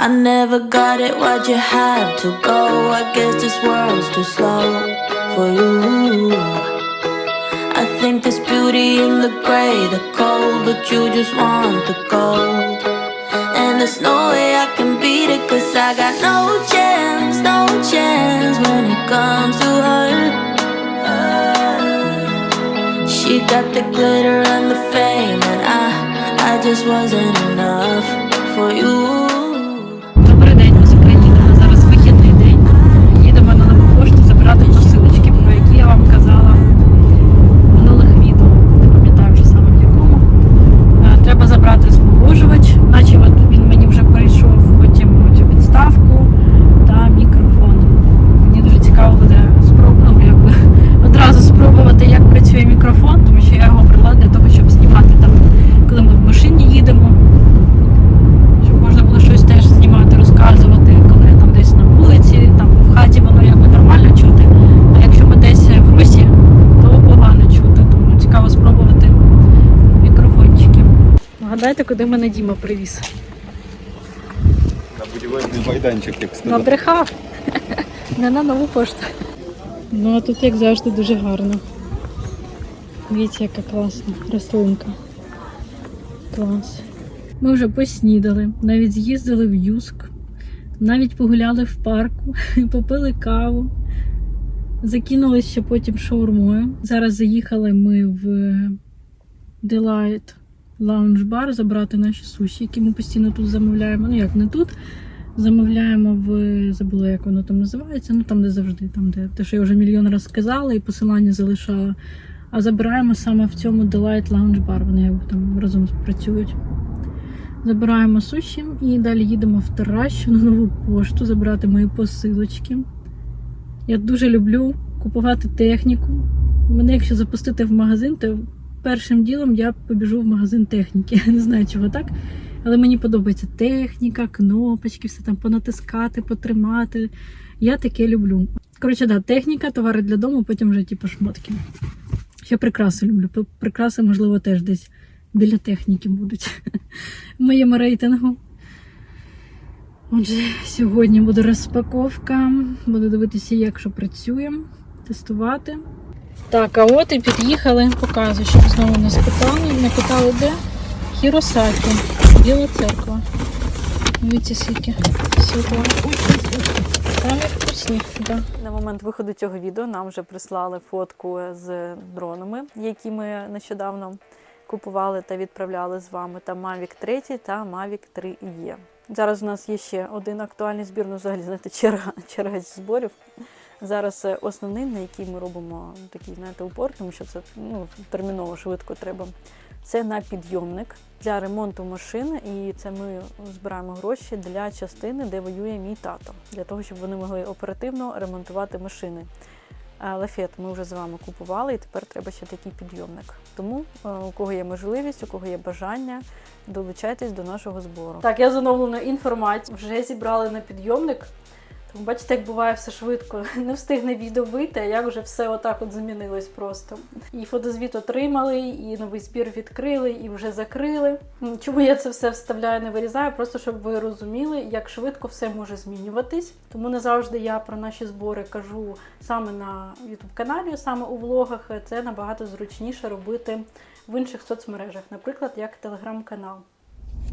I never got it, why'd you have to go? I guess this world's too slow for you. I think there's beauty in the gray, the cold, but you just want the gold. And there's no way I can beat it, cause I got no chance, no chance when it comes to her. She got the glitter and the fame, and I, I just wasn't enough for you. Мене Діма привіз. На будівельний майданчик, як сказав. Набрехав. Не на нову пошту. Ну а тут, як завжди, дуже гарно. Дивіться, яка класна рослинка. Клас. Ми вже поснідали, навіть з'їздили в Юск, навіть погуляли в парку, попили каву, закинули ще потім шаурмою. Зараз заїхали ми в Delight Bar забрати наші суші, які ми постійно тут замовляємо. Ну як не тут. Замовляємо в забула, як воно там називається. Ну там, де завжди, там, де те, що я вже мільйон разів сказала, і посилання залишала. А забираємо саме в цьому Delight Lounge Bar. Вони там разом працюють. Забираємо суші і далі їдемо в Таращу на нову пошту забрати мої посилочки. Я дуже люблю купувати техніку. Мене, якщо запустити в магазин, то першим ділом я побіжу в магазин техніки. Не знаю, чого так. Але мені подобається техніка, кнопочки, все там понатискати, потримати. Я таке люблю. Коротше, да, техніка, товари для дому, потім вже типу шмотки. Ще прикраси люблю. Прикраси, можливо, теж десь біля техніки будуть в моєму рейтингу. Отже, сьогодні буде розпаковка. Буду дивитися, як що працює, тестувати. Так, а от і під'їхали, показую, щоб знову нас питали. Не питали, де? Хіросакі, Біла церква. Дивіться, скільки всього. Там як вкусні, да. На момент виходу цього відео нам вже прислали фотку з дронами, які ми нещодавно купували та відправляли з вами. Там Mavic 3 та Mavic 3 є. Зараз у нас є ще один актуальний збір, ну взагалі знаєте, черга, черга зборів. Зараз е, основний, на який ми робимо такий знаєте, упор, тому що це ну, терміново швидко треба. Це на підйомник для ремонту машин, і це ми збираємо гроші для частини, де воює мій тато, для того, щоб вони могли оперативно ремонтувати машини. Лафет ми вже з вами купували, і тепер треба ще такий підйомник. Тому е, у кого є можливість, у кого є бажання, долучайтесь до нашого збору. Так, я з оновленою інформацією вже зібрали на підйомник. Тому бачите, як буває все швидко. Не встигне відео вийти, а як вже все отак от змінилось просто. І фотозвіт отримали, і новий збір відкрили, і вже закрили. Чому я це все вставляю, не вирізаю? Просто щоб ви розуміли, як швидко все може змінюватись. Тому не завжди я про наші збори кажу саме на youtube каналі, саме у влогах. Це набагато зручніше робити в інших соцмережах, наприклад, як телеграм-канал.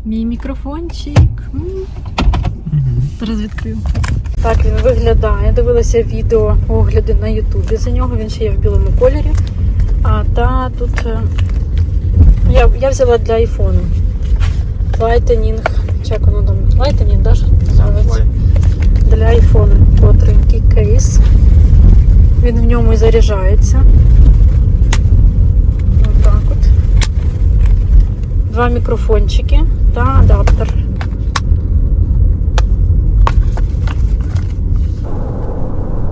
Мій мікрофончик. Зараз відкрию. Так він виглядає. Дивилася відео огляди на Ютубі за нього. Він ще є в білому кольорі. А та тут е, я, я взяла для айфону. Lightning. Чи як воно там? Lightning, да, що? Для айфону. Котрий такий кейс. Він в ньому і заряджається. Отак от. Два мікрофончики та адаптер.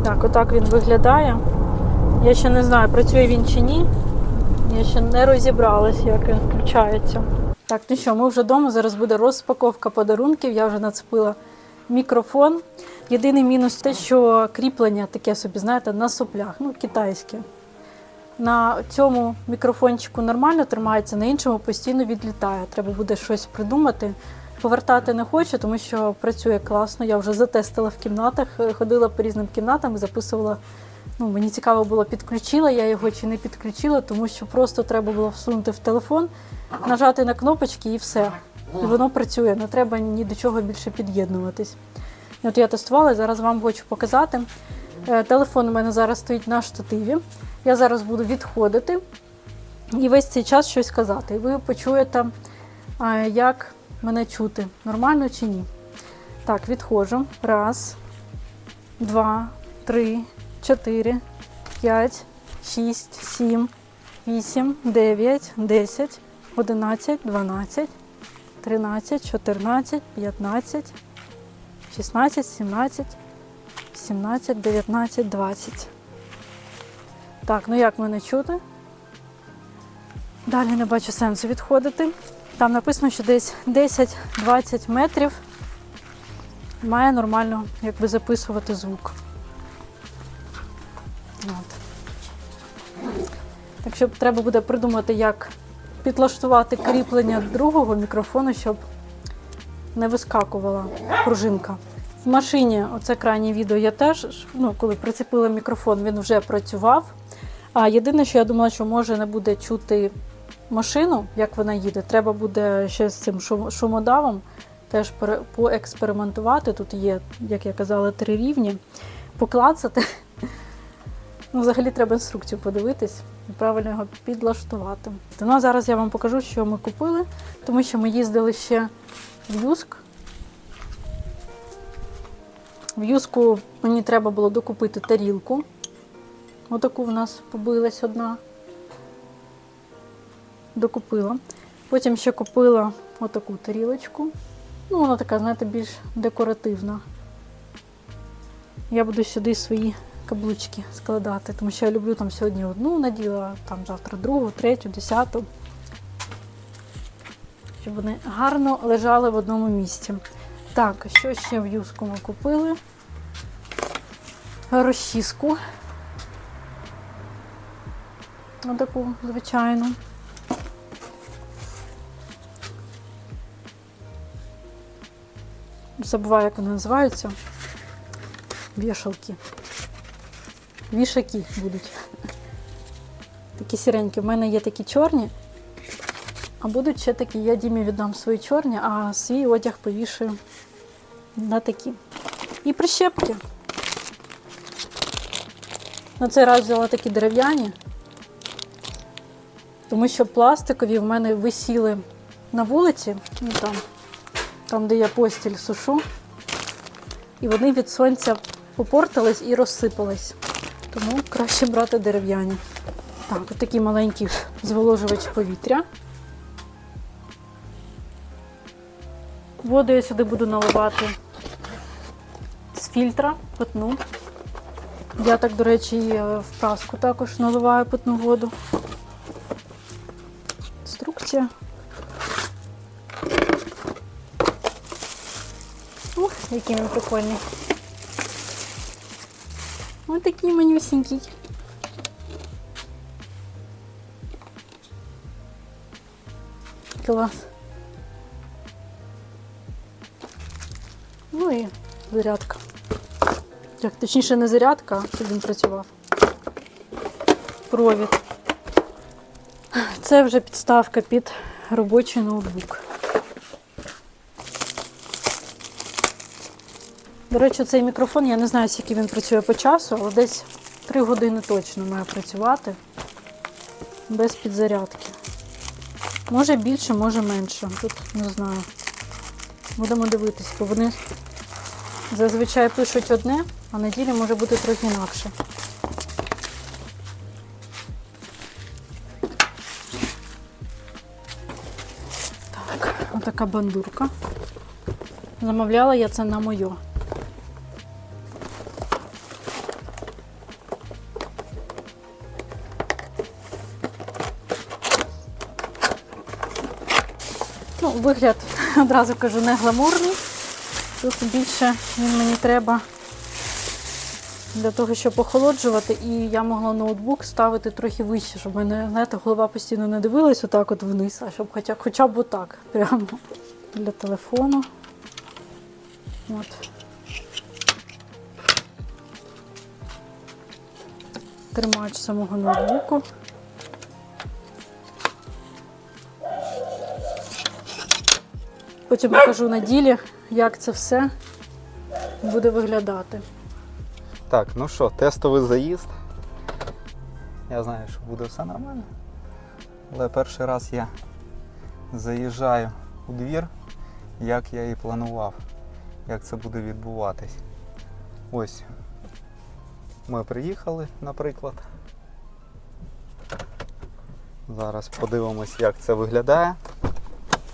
Так, отак він виглядає. Я ще не знаю, працює він чи ні. Я ще не розібралась, як він включається. Так, ну що, ми вже вдома. Зараз буде розпаковка подарунків. Я вже нацепила мікрофон. Єдиний мінус те, що кріплення таке собі, знаєте, на соплях, ну, китайське. На цьому мікрофончику нормально тримається, на іншому постійно відлітає. Треба буде щось придумати, повертати не хочу, тому що працює класно. Я вже затестила в кімнатах, е, ходила по різним кімнатам, записувала. Ну, мені цікаво було, підключила я його чи не підключила, тому що просто треба було всунути в телефон, нажати на кнопочки і все. І воно працює, не треба ні до чого більше під'єднуватись. От я тестувала, зараз вам хочу показати. Е, Телефон у мене зараз стоїть на штативі. Я зараз буду відходити і весь цей час щось казати. І ви почуєте, як мене чути, нормально чи ні. Так, відходжу. Раз, два, три, чотири, п'ять, шість, сім, вісім, дев'ять, десять, одинадцять, дванадцять, тринадцять, чотирнадцять, п'ятнадцять, шістнадцять, сімнадцять, сімнадцять, дев'ятнадцять, двадцять. Так, ну як мене чути? Далі не бачу сенсу відходити. Там написано, що десь 10-20 метрів має нормально якби записувати звук. От. Так що треба буде придумати, як підлаштувати кріплення другого мікрофону, щоб не вискакувала пружинка. В машині, оце крайнє відео, я теж, ну, коли прицепила мікрофон, він вже працював. А єдине, що я думала, що може не буде чути машину, як вона їде. Треба буде ще з цим шум- шумодавом теж поекспериментувати. Тут є, як я казала, три рівні. Поклацати. Ну, взагалі треба інструкцію подивитись і правильно його підлаштувати. Ну, а зараз я вам покажу, що ми купили, тому що ми їздили ще в Юск. В Юску мені треба було докупити тарілку. Отаку в нас побилась одна. Докупила. Потім ще купила отаку тарілочку. Ну, вона така, знаєте, більш декоративна. Я буду сюди свої каблучки складати, тому що я люблю там сьогодні одну наділа, там завтра другу, третю, десяту. Щоб вони гарно лежали в одному місці. Так, що ще в юску ми купили? Розчіску. Отаку звичайну. Забуваю, як вони називаються. Вішалки. Вішаки будуть. Такі сіренькі. У мене є такі чорні. А будуть ще такі, я Дімі віддам свої чорні, а свій одяг повішаю на такі. І прищепки. На цей раз взяла такі дерев'яні, тому що пластикові в мене висіли на вулиці, ну там, там, де я постіль сушу, і вони від сонця попортились і розсипались. Тому краще брати дерев'яні. Так, от такий маленький зволожувач повітря. Воду я сюди буду наливати з фільтра питну. Я так, до речі, і е, в праску також наливаю питну воду. Інструкція. Який він прикольний. Ось такий манюсенький. Клас. Ну і зарядка. Як точніше не зарядка, щоб він працював. Провід. Це вже підставка під робочий ноутбук. До речі, цей мікрофон, я не знаю, скільки він працює по часу, але десь 3 години точно має працювати без підзарядки. Може більше, може менше. Тут не знаю. Будемо дивитись, бо вони зазвичай пишуть одне, а на ділі може бути трохи інакше. Так, отака бандурка. Замовляла я це на моє. Вигляд, одразу кажу, не гламурний. Тут більше він мені треба для того, щоб охолоджувати, і я могла ноутбук ставити трохи вище, щоб мене, знаєте, голова постійно не дивилась отак от вниз, а щоб хоча, хоча б отак. Прямо. для телефону. От. Тримач самого ноутбуку. Потім покажу на ділі, як це все буде виглядати. Так, ну що, тестовий заїзд. Я знаю, що буде все нормально. Але перший раз я заїжджаю у двір, як я і планував, як це буде відбуватись. Ось. Ми приїхали, наприклад. Зараз подивимось, як це виглядає.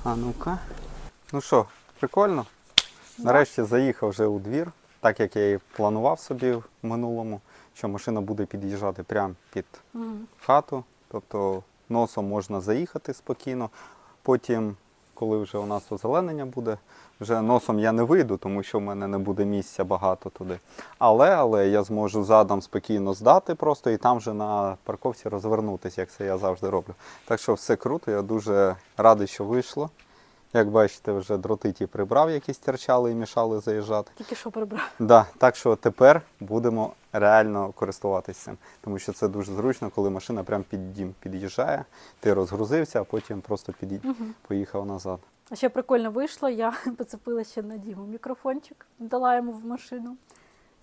А ну-ка. Ну що, прикольно? Нарешті заїхав вже у двір, так як я і планував собі в минулому, що машина буде під'їжджати прямо під хату, тобто носом можна заїхати спокійно. Потім, коли вже у нас озеленення буде, вже носом я не вийду, тому що в мене не буде місця багато туди. Але, але я зможу задом спокійно здати просто і там вже на парковці розвернутися, як це я завжди роблю. Так що все круто, я дуже радий, що вийшло. Як бачите, вже дроти ті прибрав, які стирчали і мішали заїжджати. Тільки що прибрав. Да, так що тепер будемо реально користуватися цим, тому що це дуже зручно, коли машина прямо під дім під'їжджає, ти розгрузився, а потім просто під... поїхав назад. А ще прикольно вийшло, я поцепила ще на Діму мікрофончик, дала йому в машину.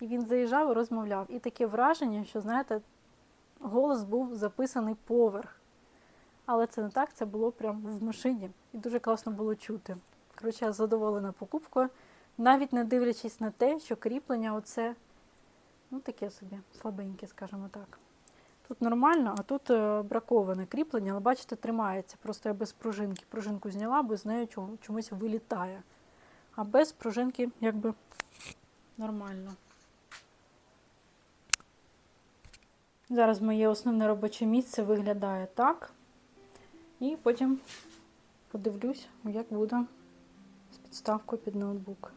І він заїжджав і розмовляв. І таке враження, що, знаєте, голос був записаний поверх. Але це не так, це було прямо в машині. І дуже класно було чути. Коротше, я задоволена покупкою, навіть не дивлячись на те, що кріплення оце, ну таке собі, слабеньке, скажімо так. Тут нормально, а тут е, браковане кріплення, але бачите, тримається. Просто я без пружинки. Пружинку зняла, бо з нею чомусь вилітає. А без пружинки якби нормально. Зараз моє основне робоче місце виглядає так. І потім подивлюсь, як буде з підставкою під ноутбук.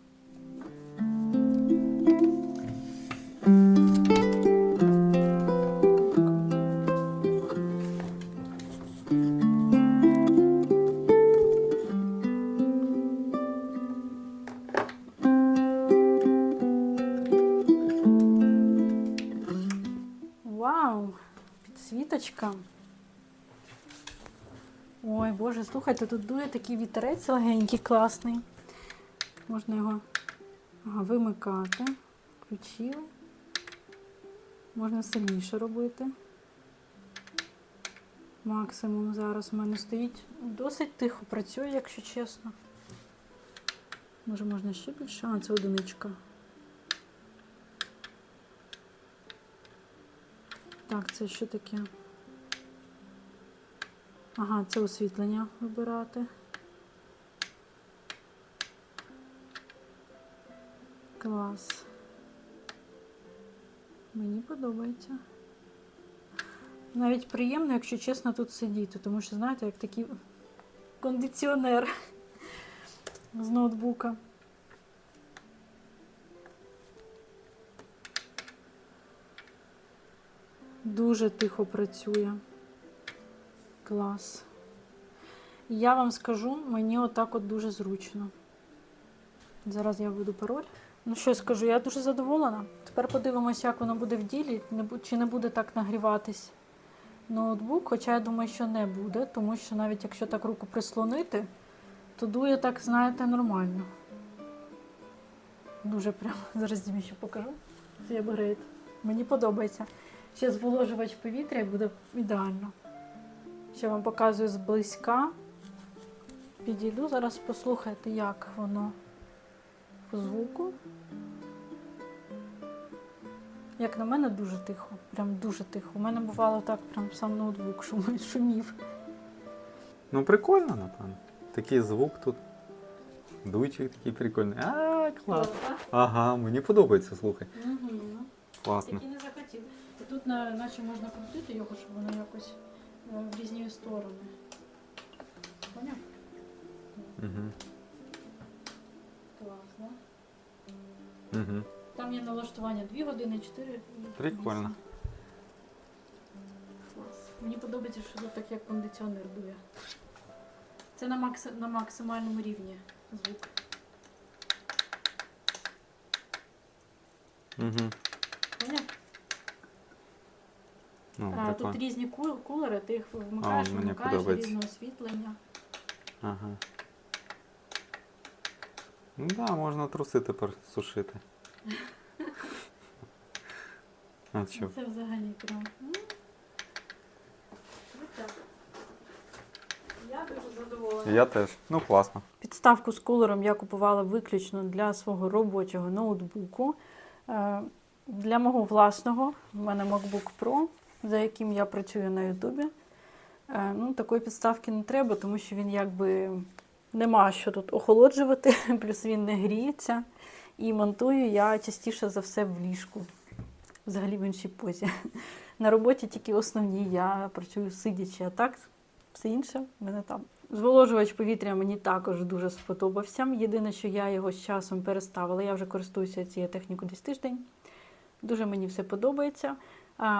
Боже, слухайте, тут дує такий вітерець легенький, класний. Можна його ага, вимикати. Включили. Можна сильніше робити. Максимум зараз у мене стоїть. Досить тихо працює, якщо чесно. Може, можна ще більше? А, це одиничка. Так, це що таке? Ага, це освітлення вибирати. Клас. Мені подобається. Навіть приємно, якщо чесно, тут сидіти, тому що, знаєте, як такий кондиціонер з ноутбука. Дуже тихо працює. Клас. Я вам скажу, мені отак от дуже зручно. Зараз я введу пароль. Ну що скажу, я дуже задоволена. Тепер подивимося, як воно буде в ділі, чи не буде так нагріватись ноутбук. Хоча я думаю, що не буде, тому що навіть якщо так руку прислонити, то дує так, знаєте, нормально. Дуже прямо. Зараз Дімі ще покажу. Це апгрейд. Мені подобається. Ще зволожувач повітря буде ідеально. Ще вам показую зблизька. Підійду, зараз послухайте, як воно по звуку. Як на мене, дуже тихо. Прям дуже тихо. У мене бувало так, прям сам ноутбук шум- шумів. Ну, прикольно, напевно. Такий звук тут. Дуйчик такий прикольний. А, клас. Ага, мені подобається, слухай. Угу. Класно. Такий не захотів. І тут наче можна крутити його, щоб воно якось в різні сторони. Поняв? Угу. Класно. Угу. Там є налаштування 2 години, 4 і Прикольно. Клас. Мені подобається, що тут так як кондиціонер дує. Це на, макс... на максимальному рівні звук. Угу. Поняв? Ну, А, тут різні кул- кулери, ти їх вмикаєш, А, подобається. різне освітлення. Ага. Ну так, да, можна труси тепер сушити. А що? Це взагалі прям. м. Я дуже задоволена. Я теж. Ну класно. Підставку з кулером я купувала виключно для свого робочого ноутбуку. Е, Для мого власного в мене MacBook Pro, за яким я працюю на Ютубі. Е, Ну, такої підставки не треба, тому що він якби нема що тут охолоджувати, плюс він не гріється. І монтую я частіше за все в ліжку, взагалі в іншій позі. На роботі тільки основні я працюю сидячи, а так все інше в мене там. Зволожувач повітря мені також дуже сподобався. Єдине, що я його з часом переставила. Я вже користуюся цією технікою десь тиждень. Дуже мені все подобається.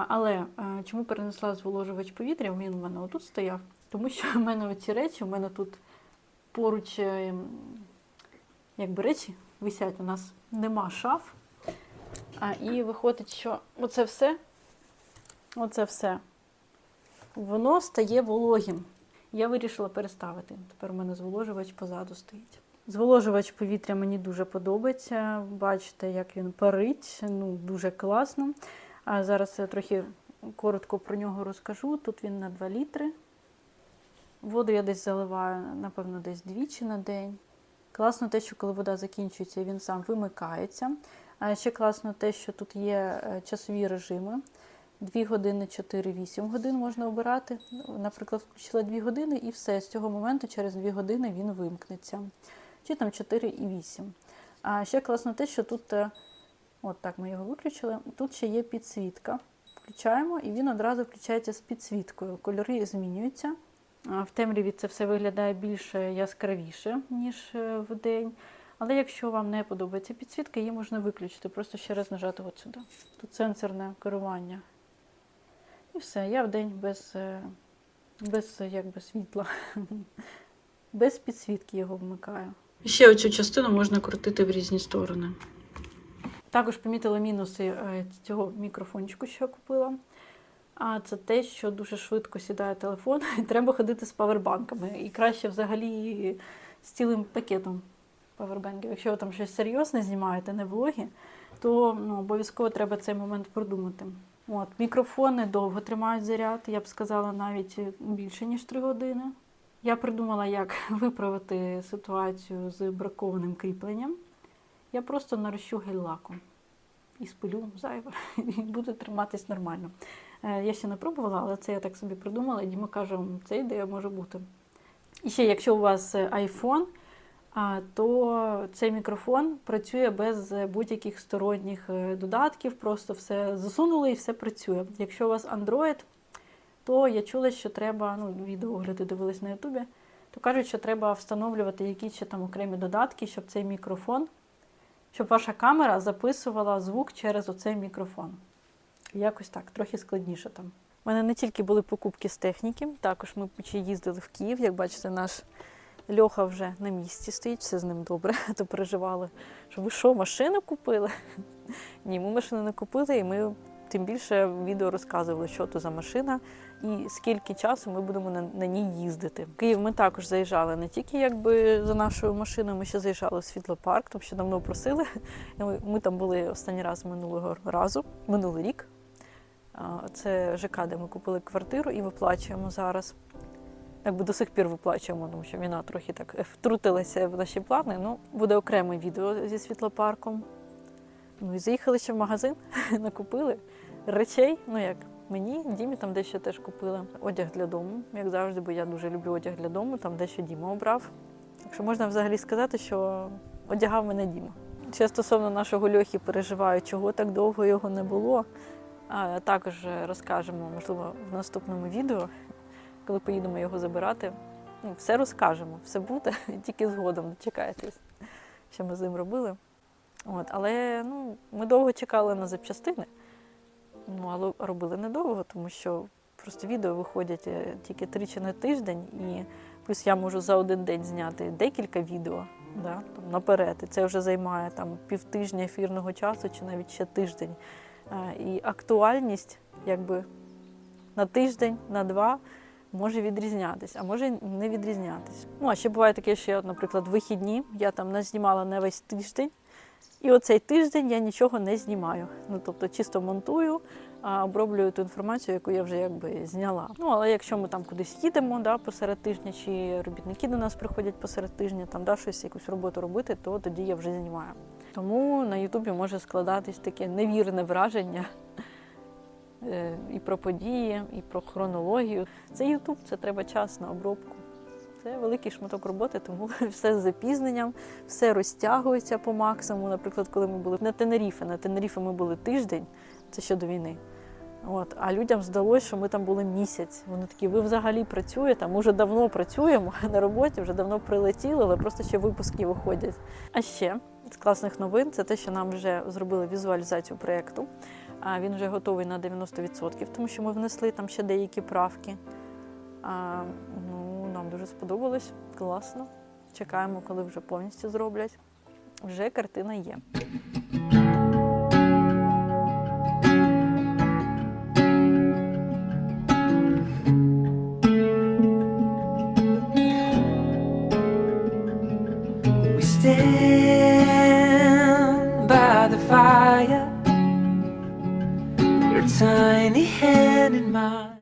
Але чому перенесла зволожувач повітря? Він у мене отут стояв. Тому що в мене оці речі, у мене тут поруч е, якби речі висять, у нас нема шаф. А, і виходить, що оце все, оце все, воно стає вологим. Я вирішила переставити. Тепер у мене зволожувач позаду стоїть. Зволожувач повітря мені дуже подобається. Бачите, як він парить. Ну, дуже класно. А зараз я трохи коротко про нього розкажу. Тут він на 2 літри. Воду я десь заливаю, напевно, десь двічі на день. Класно те, що коли вода закінчується, він сам вимикається. А ще класно те, що тут є е, часові режими. 2 години, 4-8 годин можна обирати. Наприклад, включила 2 години і все. З цього моменту через 2 години він вимкнеться. Чи там 4 і 8. А ще класно те, що тут, е, от так ми його виключили, тут ще є підсвітка. Включаємо, і він одразу включається з підсвіткою. Кольори змінюються. В темряві це все виглядає більш яскравіше, ніж е, в день. Але якщо вам не подобається підсвітка, її можна виключити, просто ще раз нажати от сюди. Тут сенсорне керування. І все, я в день без, е, без якби, світла, без підсвітки його вмикаю. Ще оцю частину можна крутити в різні сторони. Також помітила мінуси е, цього мікрофончику, що я купила. А це те, що дуже швидко сідає телефон, і треба ходити з павербанками. І краще взагалі з цілим пакетом павербанків. Якщо ви там щось серйозне знімаєте, не влоги, то ну, обов'язково треба цей момент продумати. От, мікрофони довго тримають заряд, я б сказала, навіть більше, ніж 3 години. Я придумала, як виправити ситуацію з бракованим кріпленням. Я просто нарощу гель-лаком і спилю зайве, і буде триматись нормально. Е, Я ще не пробувала, але це я так собі придумала. І Діма каже, «М, це ідея може бути. І ще, якщо у вас е, iPhone, то цей мікрофон працює без е, будь-яких сторонніх е, додатків, просто все засунули і все працює. Якщо у вас Android, то я чула, що треба, ну, відеоогляди дивились на Ютубі, то кажуть, що треба встановлювати якісь ще там окремі додатки, щоб цей мікрофон, щоб ваша камера записувала звук через оцей мікрофон. Якось так, трохи складніше там. У мене не тільки були покупки з техніки, також ми їздили в Київ. Як бачите, наш Льоха вже на місці стоїть, все з ним добре. То переживали, що ви що, машину купили? Ні, ми машину не купили, і ми тим більше відео розказували, що то за машина і скільки часу ми будемо на, на ній їздити. В Київ ми також заїжджали не тільки якби за нашою машиною, ми ще заїжджали в світлопарк, тому що давно просили. Ми, там були останній раз минулого разу, минулий рік. Це ЖК, де ми купили квартиру і виплачуємо зараз. Якби до сих пір виплачуємо, тому що війна трохи так втрутилася в наші плани. Ну, буде окреме відео зі світлопарком. Ну і заїхали ще в магазин, накупили речей. Ну як мені, Дімі там дещо теж купила. Одяг для дому, як завжди, бо я дуже люблю одяг для дому, там дещо Діма обрав. Так що можна взагалі сказати, що одягав мене Діма. Ще стосовно нашого льохи переживаю, чого так довго його не було. Також розкажемо, можливо, в наступному відео, коли поїдемо його забирати. Ну, все розкажемо, все буде, тільки згодом дочекайтесь, що ми з ним робили. От, але ну, ми довго чекали на запчастини, ну, але робили недовго, тому що просто відео виходять е, тільки тричі на тиждень, і Плюс я можу за один день зняти декілька відео да, там, наперед. І це вже займає там півтижня ефірного часу чи навіть ще тиждень. Е, І актуальність якби на тиждень, на два може відрізнятись, а може не відрізнятись. Ну, а ще буває таке, що, я, наприклад, вихідні я там не знімала на весь тиждень, і оцей тиждень я нічого не знімаю. Ну, тобто чисто монтую, а оброблюю ту інформацію, яку я вже якби зняла. Ну, але якщо ми там кудись їдемо да, посеред тижня, чи робітники до нас приходять посеред тижня, там да, щось, якусь роботу робити, то тоді я вже знімаю. Тому на Ютубі може складатись таке невірне враження е, і про події, і про хронологію. Це Ютуб, це треба час на обробку. Це великий шматок роботи, тому все з запізненням, все розтягується по максимуму. Наприклад, коли ми були на Тенеріфе, на Тенеріфе ми були тиждень, це ще до війни. От, а людям здалося, що ми там були місяць. Вони такі, ви взагалі працюєте, ми вже давно працюємо на роботі, вже давно прилетіли, але просто ще випуски виходять. А ще з класних новин це те, що нам вже зробили візуалізацію проєкту. А він вже готовий на 90%, тому що ми внесли там ще деякі правки. А, ну, дуже сподобалось, класно. Чекаємо, коли вже повністю зроблять. Вже картина є.